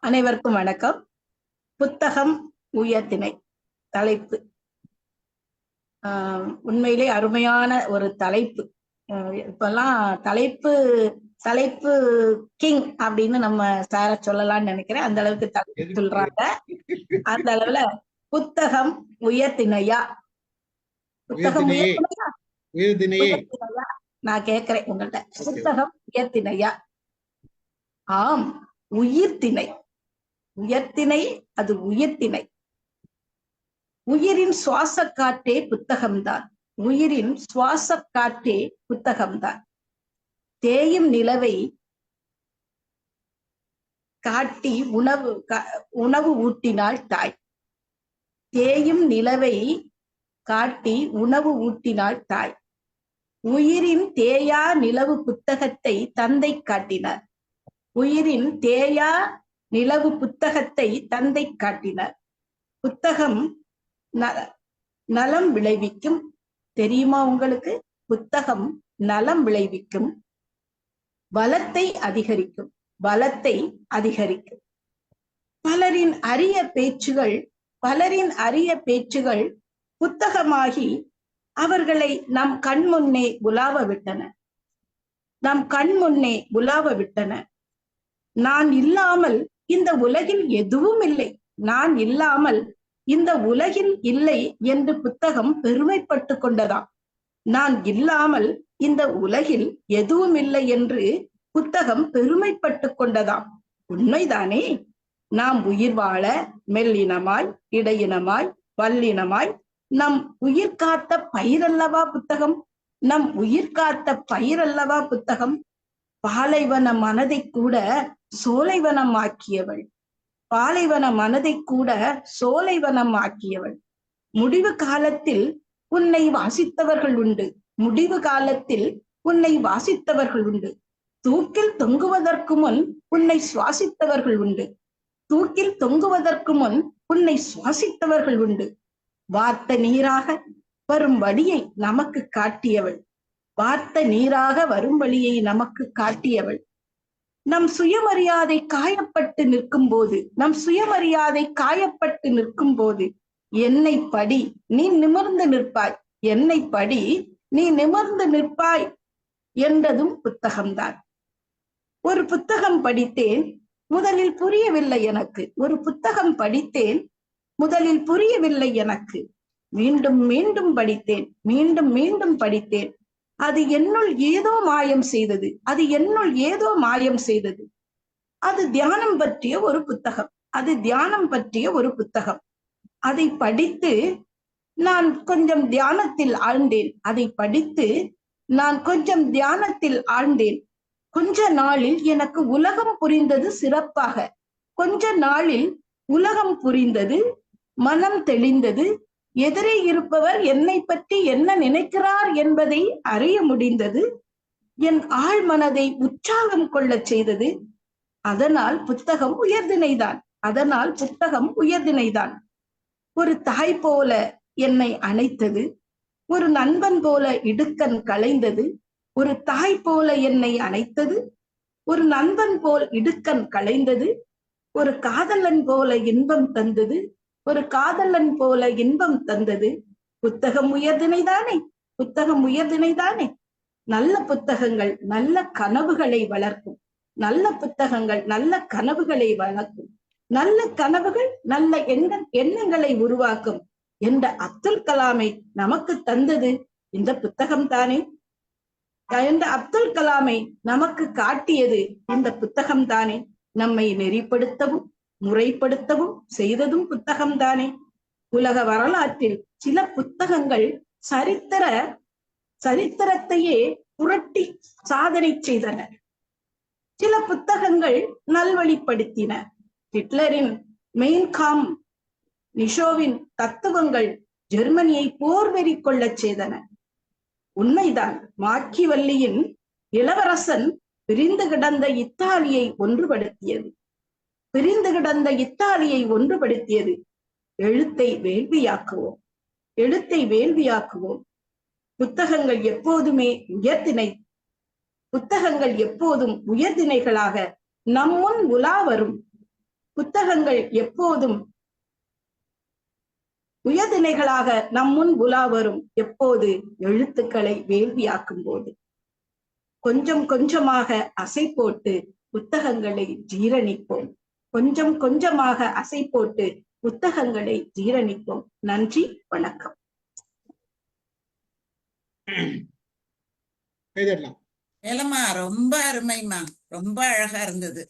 அனைவருக்கும் வணக்கம். புத்தகம் உயர்த்தினை தலைப்பு. உண்மையிலே அருமையான ஒரு தலைப்பு. இப்பெல்லாம் தலைப்பு தலைப்பு கிங் அப்படின்னு நம்ம சார சொல்லலாம்னு நினைக்கிறேன். அந்த அளவுக்கு தலைப்பு சொல்றாங்க. அந்த அளவுல புத்தகம் உயர்த்தினையா புத்தகம் உயர்த்தினையா? நான் கேக்குறேன் உங்கள்ட்ட. புத்தகம் உயர்த்தினையா ஆம் உயிர்த்திணை உயர்த்தினை அது உயிர்த்திணை உயிரின் சுவாச காற்றே புத்தகம்தான். உயிரின் சுவாச காற்றே புத்தகம்தான். தேயும் நிலவை காட்டி உணவு உணவு ஊட்டினாள் தாய். தேயும் நிலவை காட்டி உணவு ஊட்டினாள் தாய். உயிரின் தேயா நிலவு புத்தகத்தை தந்தை காட்டினார். உயிரின் தேயா நிலவு புத்தகத்தை தந்தை காட்டினார். புத்தகம் நலம் விளைவிக்கும். தெரியுமா உங்களுக்கு? புத்தகம் நலம் விளைவிக்கும். பலத்தை அதிகரிக்கும். பலத்தை அதிகரிக்கும். பலரின் அரிய பேச்சுகள் பலரின் அரிய பேச்சுகள் புத்தகமாகி அவர்களை நம் கண் முன்னே உலாவ விட்டன. நம் கண் முன்னே உலாவ விட்டன. நான் இல்லாமல் இந்த உலகில் எதுவும் இல்லை. நான் இல்லாமல் இந்த உலகில் இல்லை என்று புத்தகம் பெருமைப்பட்டு கொண்டதாம். நான் இல்லாமல் இந்த உலகில் எதுவும் இல்லை என்று புத்தகம் பெருமைப்பட்டு கொண்டதாம். உண்மைதானே? நாம் உயிர் வாழ மெல்லினமாய் இடையினமாய் வல்லினமாய் நம் உயிர் காத்த பயிரல்லவா புத்தகம்? நம் உயிர் காத்த பயிரல்லவா புத்தகம்? பாலைவன மனதை கூட சோலைவனம் ஆக்கியவள் பாலைவன மனதை கூட சோலைவனம் ஆக்கியவள் முடிவு காலத்தில் உன்னை வாசித்தவர்கள் உண்டு. முடிவு காலத்தில் உன்னை வாசித்தவர்கள் உண்டு. தூக்கில் தொங்குவதற்கு முன் உன்னை சுவாசித்தவர்கள் உண்டு. தூக்கில் தொங்குவதற்கு முன் உன்னை சுவாசித்தவர்கள் உண்டு. வார்த்த நீராக வரும் வழியை நமக்கு காட்டியவள். வார்த்த நீராக வரும் வழியை நமக்கு காட்டியவள். நம் சுயமரியாதை காயப்பட்டு நிற்கும் போது நம் சுயமரியாதை காயப்பட்டு நிற்கும் போது என்னை படி நீ நிமிர்ந்து நிற்பாய் என்னை படி நீ நிமிர்ந்து நிற்பாய் என்றதும் புத்தகம்தான். ஒரு புத்தகம் படித்தேன் முதலில் புரியவில்லை எனக்கு. ஒரு புத்தகம் படித்தேன் முதலில் புரியவில்லை எனக்கு. மீண்டும் மீண்டும் படித்தேன் மீண்டும் மீண்டும் படித்தேன் அது என்னுள் ஏதோ மாயம் செய்தது. அது என்னுள் ஏதோ மாயம் செய்தது. அது தியானம் பற்றிய ஒரு புத்தகம். அது தியானம் பற்றிய ஒரு புத்தகம். அதை படித்து நான் கொஞ்சம் தியானத்தில் ஆழ்ந்தேன். அதை படித்து நான் கொஞ்சம் தியானத்தில் ஆழ்ந்தேன். கொஞ்ச நாளில் எனக்கு உலகம் புரிந்தது சிறப்பாக. கொஞ்ச நாளில் உலகம் புரிந்தது மனம் தெளிந்தது எதிரே இருப்பவர் என்னை பற்றி என்ன நினைக்கிறார் என்பதை அறிய முடிந்தது. என் ஆழ் மனதை உற்சாகம் கொள்ளச் செய்தது. அதனால் புத்தகம் உயர்தினைதான் அதனால் புத்தகம் உயர்தினைதான் ஒரு தாய் போல என்னை அணைத்தது. ஒரு நண்பன் போல இடுக்கன் களைந்தது ஒரு தாய் போல என்னை அணைத்தது. ஒரு நண்பன் போல் இடுக்கன் களைந்தது ஒரு காதலன் போல இன்பம் தந்தது. ஒரு காதலன் போல இன்பம் தந்தது. புத்தகம் உயர்தினைதானே புத்தகம் உயர்தினைதானே நல்ல புத்தகங்கள் நல்ல கனவுகளை வளர்க்கும். நல்ல புத்தகங்கள் நல்ல கனவுகளை வளர்க்கும். நல்ல கனவுகள் நல்ல எண்ண எண்ணங்களை உருவாக்கும் என்ற அப்துல் கலாமை நமக்கு தந்தது. இந்த புத்தகம் தானே? என்ற அப்துல் கலாமை நமக்கு காட்டியது இந்த புத்தகம் தானே? நம்மை நெறிப்படுத்தவும் முறைப்படுத்தவும் செய்ததும் புத்தகம்தானே? உலக வரலாற்றில் சில புத்தகங்கள் சரித்திர சரித்திரத்தையே புரட்டி சாதனை செய்தன. சில புத்தகங்கள் நல்வழிப்படுத்தின. ஹிட்லரின் மெயின்காம் நிஷோவின் தத்துவங்கள் ஜெர்மனியை போர்வெறி கொள்ளச் செய்தன. உண்மைதான் மாக்கிவல்லியின் இளவரசன் பிரிந்து கிடந்த இத்தாலியை ஒன்றுபடுத்தியது. பிரிந்து கிடந்த இத்தாலியை ஒன்றுபடுத்தியது. எழுத்தை வேள்வியாக்குவோம். எழுத்தை வேள்வியாக்குவோம். புத்தகங்கள் எப்போதுமே உயர்திணை. புத்தகங்கள் எப்போதும் உயர்தினைகளாக நம்முன் உலா வரும். புத்தகங்கள் எப்போதும் உயர்திணைகளாக நம் முன் உலா வரும். எப்போது? எழுத்துக்களை வேள்வியாக்கும் போது. கொஞ்சம் கொஞ்சமாக அசை போட்டு புத்தகங்களை ஜீரணிப்போம். கொஞ்சம் கொஞ்சமாக அசை போட்டு புத்தகங்களை ஜீரணிப்போம். நன்றி வணக்கம். கைதட்டலாம் ஏலம்மா ரொம்ப அருமைம்மா. ரொம்ப அழகா இருந்தது.